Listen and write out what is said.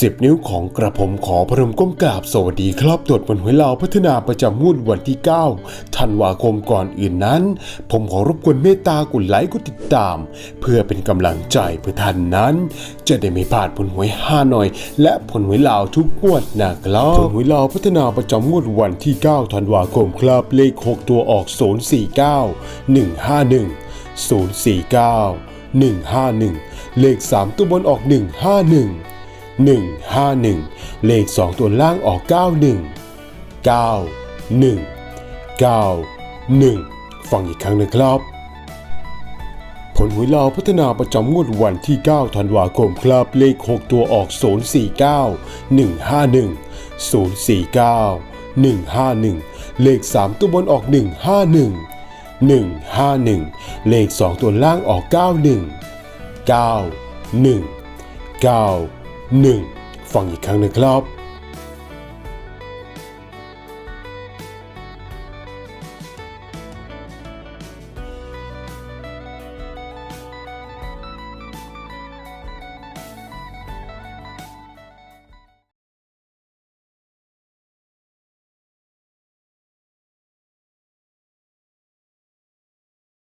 สิบนิ้วของกระผมขอพรมก้มกราบสวัสดีครับตรวจผลหวยเราวพัฒนาประจำงวดวันที่ 9 ธันวาคมก่อนอื่นนั้น ผมขอรบกวนเมตตากดไลค์กดติดตาม เพื่อเป็นกำลังใจเพื่อท่านนั้น จะได้ไม่พลาดผลหวยห้าหน่อย และผลหวยลาวทุกงวดนะครับผลหวยลาวพัฒนาประจำงวดวันที่ 9 ธันวาคมครับเลข 6 ตัวออก 049 151 049 151 เลข 3 ตัวบนออก 151 151 เลข 2 ตัวล่างออก 91 91 91 ฟังอีกครั้งนะครับ ผลหวยลาวพัฒนาประจำงวดวันที่ 9 ธันวาคมครับ เลข 6 ตัวออก 049 151 049 151 เลข 3 ตัวบนออก 151 151 เลข 2 ตัวล่างออก 91 91 91 ฟังอีกครั้งนะครับ